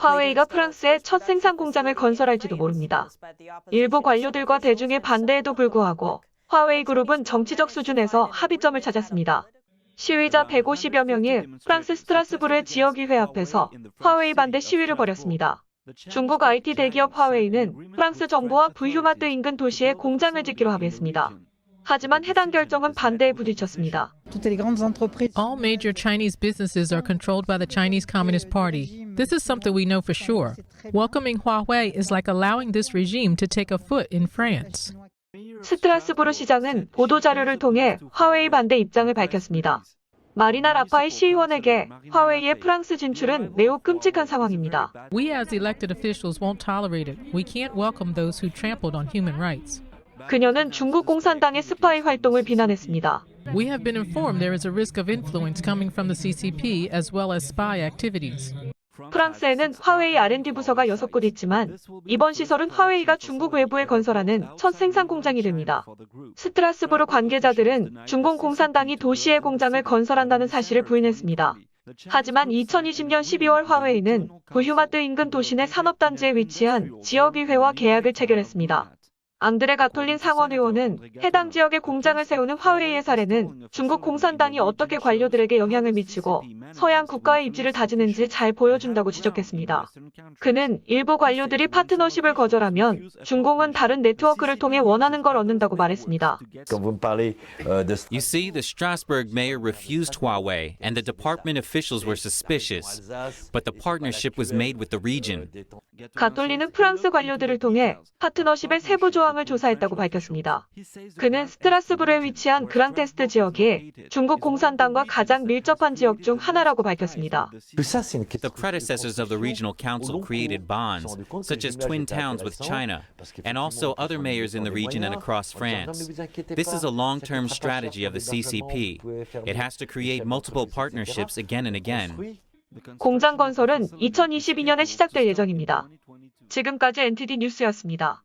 화웨이가 프랑스에 첫 생산 공장을 건설할지도 모릅니다. 일부 관료들과 대중의 반대에도 불구하고 화웨이 그룹은 정치적 수준에서 합의점을 찾았습니다. 시위자 150여 명이 프랑스 스트라스부르의 지역의회 앞에서 화웨이 반대 시위를 벌였습니다. 중국 IT 대기업 화웨이는 프랑스 정부와 부휴마트 인근 도시에 공장을 짓기로 합의했습니다. 하지만 해당 결정은 반대에 부딪혔습니다. All major Chinese businesses are controlled by the Chinese Communist Party. This is something we know for sure. Welcoming Huawei is like allowing this regime to take a foot in France. 스트라스부르 시장은 보도자료를 통해 화웨이 반대 입장을 밝혔습니다. 마리나 라파이 시의원에게 화웨이의 프랑스 진출은 매우 끔찍한 상황입니다. We as elected officials won't tolerate it. We can't welcome those who trampled on human rights. 그녀는 중국 공산당의 스파이 활동을 비난했습니다. We have been informed there is a risk of influence coming from the CCP as well as spy activities. 프랑스에는 화웨이 R&D 부서가 6곳 있지만 이번 시설은 화웨이가 중국 외부에 건설하는 첫 생산 공장이 됩니다. 스트라스부르 관계자들은 중공 공산당이 도시에 공장을 건설한다는 사실을 부인했습니다. 하지만 2020년 12월 화웨이는 부휴마트 인근 도시 내 산업단지에 위치한 지역의회와 계약을 체결했습니다. 앙드레 가톨린 상원의원은 해당 지역에 공장을 세우는 화웨이의 사례는 중국 공산당이 어떻게 관료들에게 영향을 미치고 서양 국가의 입지를 다지는지 잘 보여준다고 지적했습니다. 그는 일부 관료들이 파트너십을 거절하면 중공은 다른 네트워크를 통해 원하는 걸 얻는다고 말했습니다. Euh, You see, the Strasbourg mayor refused Huawei, and the department officials were suspicious. But the partnership was made with the region. 가톨리는 프랑스 관료들을 통해 파트너십의 세부 조항을 조사했다고 밝혔습니다. 그는 스트라스부르에 위치한 그랑테스트 지역이 중국 공산당과 가장 밀접한 지역 중 하나라고 밝혔습니다. The predecessors of the regional council created bonds, such as twin towns with China, and also other mayors in the region and across France. This is a long term strategy of the CCP. It has to create multiple partnerships again and again. 공장 건설은 2022년에 시작될 예정입니다. 지금까지 NTD 뉴스였습니다.